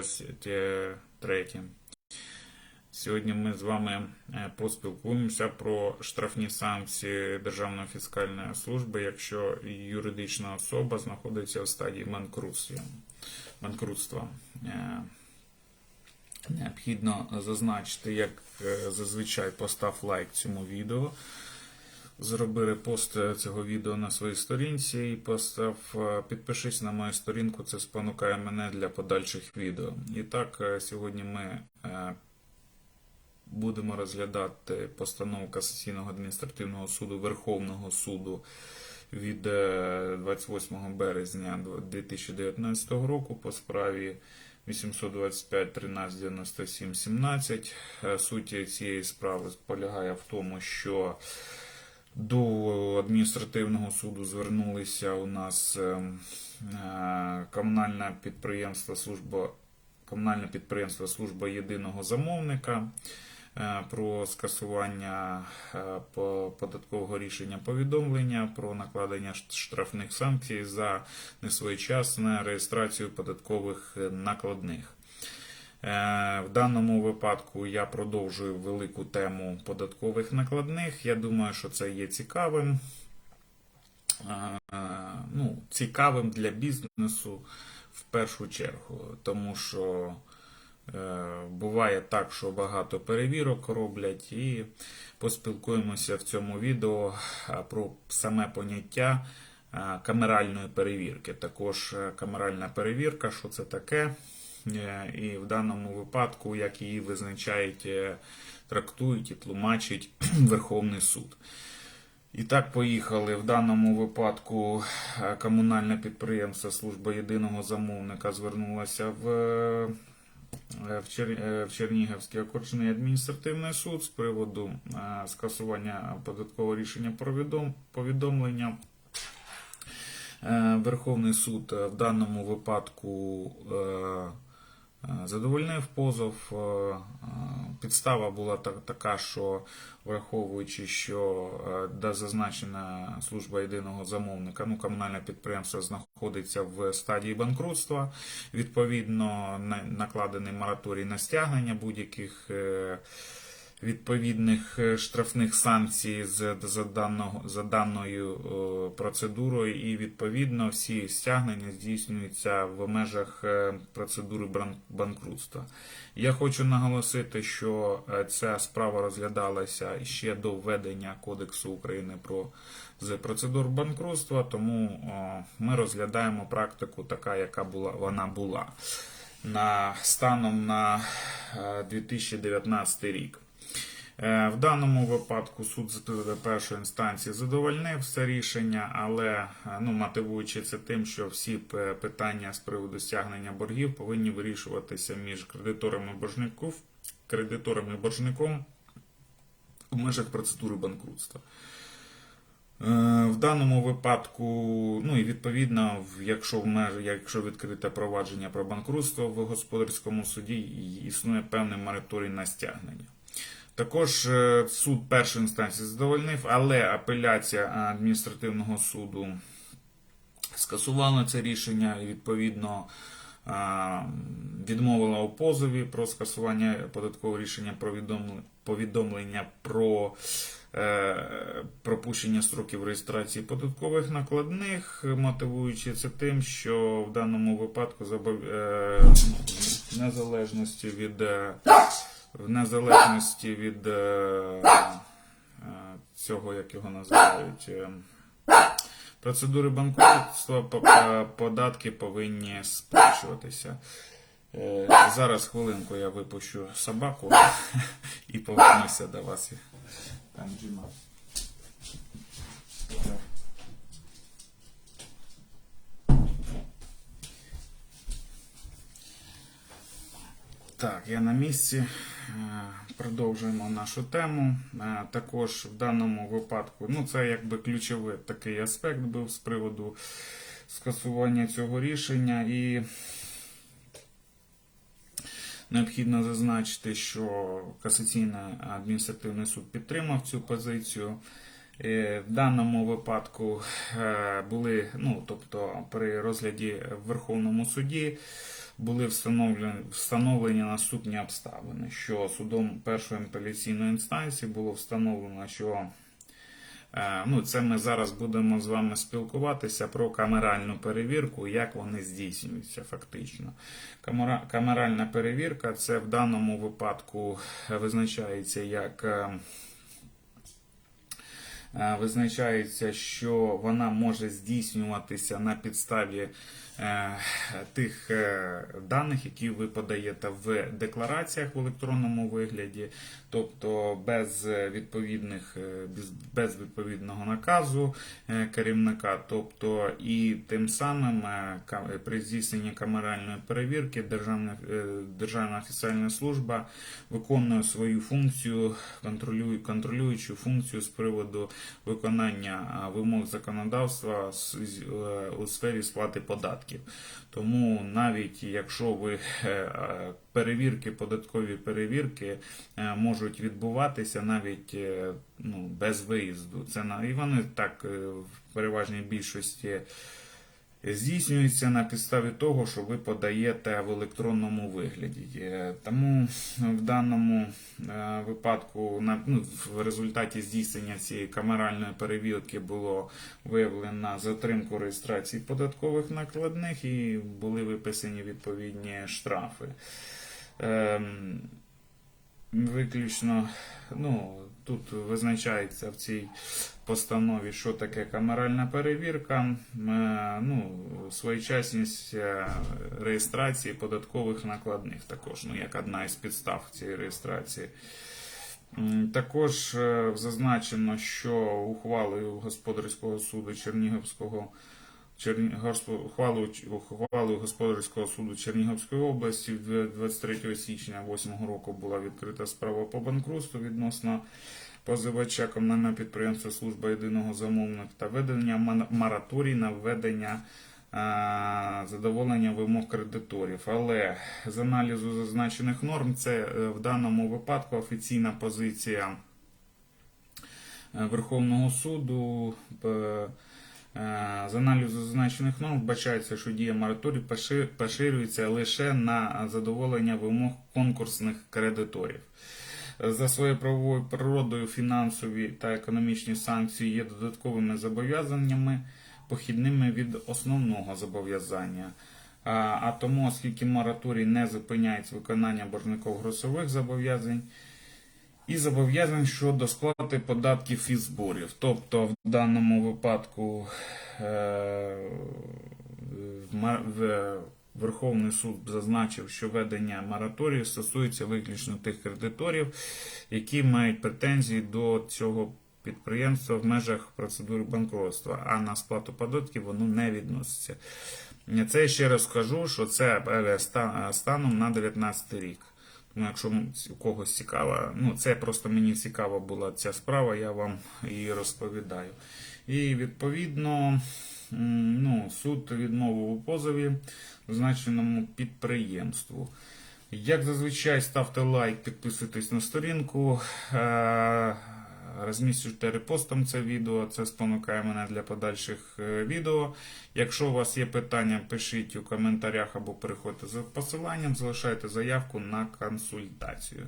2023. Сьогодні ми з вами е, поспілкуємося про штрафні санкції Державної фіскальної служби, якщо юридична особа знаходиться в стадії банкрутства. Е, Необхідно зазначити, як е, зазвичай постав лайк цьому відео. Зроби репост цього відео на своїй сторінці і постав, е, підпишись на мою сторінку, це спонукає мене для подальших відео. І так, е, сьогодні ми е, будемо розглядати постанову Касаційного адміністративного суду Верховного суду від е, 28 березня 2019 року по справі 825 13 97 17. Е, Суть цієї справи полягає в тому, що до адміністративного суду звернулися у нас е, е, комунальне підприємство служба комунальне підприємство Служба єдиного замовника е, про скасування е, податкового рішення повідомлення про накладення штрафних санкцій за несвоєчасну реєстрацію податкових накладних. Е, В даному випадку я продовжую велику тему податкових накладних. Я думаю, що це є цікавим. Е, Ну, цікавим для бізнесу в першу чергу, тому що е, буває так, що багато перевірок роблять, і поспілкуємося в цьому відео е, про саме поняття е, камеральної перевірки. Також е, камеральна перевірка, що це таке, Е, і в даному випадку, як її визначають, е, трактують і тлумачить Верховний суд. І так, поїхали. В даному випадку е, комунальне підприємство Служба єдиного замовника звернулося в, е, в, Чер- в Чернігівський окружний адміністративний суд з приводу скасування податкового рішення про відом- повідомлення. Верховний суд в даному випадку задовольнив позов. Е, е, Підстава була та- така, що враховуючи, що е, зазначена служба єдиного замовника, ну комунальне підприємство знаходиться в стадії банкрутства. Відповідно, на- накладений мораторій на стягнення будь-яких. Відповідних е, штрафних санкцій за, даного, за даною е, процедурою, і відповідно всі стягнення здійснюються в межах е, процедури банкрутства. Я хочу наголосити, що ця справа розглядалася ще до введення Кодексу України про з процедур банкрутства, тому ми розглядаємо практику така, яка була вона була на станом на е, 2019 рік. Е, В даному випадку суд першої інстанції задовольнив це рішення, але е, ну, мотивуючи це тим, що всі питання з приводу стягнення боргів повинні вирішуватися між кредиторами боржників, кредитором і боржником в межах процедури банкрутства. Е, В даному випадку, ну і відповідно, якщо в меж, якщо відкрите провадження про банкрутство в господарському суді, існує певний мораторій на стягнення. Також е, суд першої інстанції задовольнив, але апеляція адміністративного суду скасувала це рішення і відповідно відмовила у позові про скасування податкового рішення про повідомлення про е, пропущення строків реєстрації податкових накладних, мотивуючи це тим, що в даному випадку е, незалежності від в незалежності від е, е, цього, як його називають, е, процедури банкрутства, по- по- податки повинні сплачуватися. Зараз хвилинку я випущу собаку і повернуся до вас. Там Джима. Так, я на місці. Е, Продовжуємо нашу тему. Е, Також в даному випадку, ну це якби ключовий такий аспект був з приводу скасування цього рішення, і необхідно зазначити, що касаційний адміністративний суд підтримав цю позицію. Е, В даному випадку були, ну тобто при розгляді в Верховному суді були встановлені, встановлені наступні обставини, що судом першої апеляційної інстанції було встановлено, що е, ну, це ми зараз будемо з вами спілкуватися про камеральну перевірку, як вони здійснюються фактично. Камера- Камеральна перевірка це в даному випадку визначається як. е, е, Визначається, що вона може здійснюватися на підставі е, тих е, даних, які ви подаєте в деклараціях в електронному вигляді, тобто без е, відповідних е, без, відповідного наказу е, керівника, тобто і тим самим е, при здійсненні камеральної перевірки Державна, е, Державна офіційна служба виконує свою функцію, контролює, контролюючу функцію з приводу виконання вимог законодавства е, у сфері сплати податків. Тому навіть якщо ви е, е, перевірки, податкові перевірки е, можуть відбуватися навіть ну, без виїзду. Це і вони так в переважній більшості здійснюється на підставі того, що ви подаєте в електронному вигляді. Е, Тому в даному е, випадку ну, в результаті здійснення цієї камеральної перевірки було виявлено затримку реєстрації податкових накладних і були виписані відповідні штрафи. Ем, Виключно, ну, тут визначається в цій постанові, що таке камеральна перевірка, е, ну, своєчасність е, реєстрації податкових накладних також, ну, як одна із підстав цієї реєстрації. Також е, зазначено, що ухвалою господарського суду Чернігівського Госпо- господарського суду Чернігівської області 23 січня 2008 року була відкрита справа по банкрутству відносно позивача комунального підприємства Служба єдиного замовника та ведення мораторій на введення задоволення вимог кредиторів. Але з аналізу зазначених норм це е, в даному випадку офіційна позиція е, Верховного суду. Е, Е, З аналізу зазначених норм вбачається, що дія мораторію поширюється лише на задоволення вимог конкурсних кредиторів. Е, За своєю правовою природою фінансові та економічні санкції є додатковими зобов'язаннями, похідними від основного зобов'язання. А, А тому, оскільки мораторій не зупиняється виконання боржників грошових зобов'язань, і зобов'язань щодо сплати податків і зборів. Тобто, в даному випадку е, Верховний суд зазначив, що ведення мораторію стосується виключно тих кредиторів, які мають претензії до цього підприємства в межах процедури банкротства, а на сплату податків воно не відноситься. Це ще раз скажу, що це е, станом на 19 рік. Ну, якщо у когось цікава, ну це просто мені цікава була ця справа, я вам її розповідаю. І відповідно ну, суд відмовив у позові значеному підприємству. Як зазвичай, ставте лайк, підписуйтесь на сторінку, е, розміщуйте репостом це відео, це спонукає мене для подальших е, відео. Якщо у вас є питання, пишіть у коментарях або переходьте за посиланням, залишайте заявку на консультацію.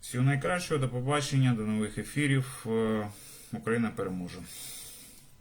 Всього найкращого, до побачення, до нових ефірів. Е, Україна переможе!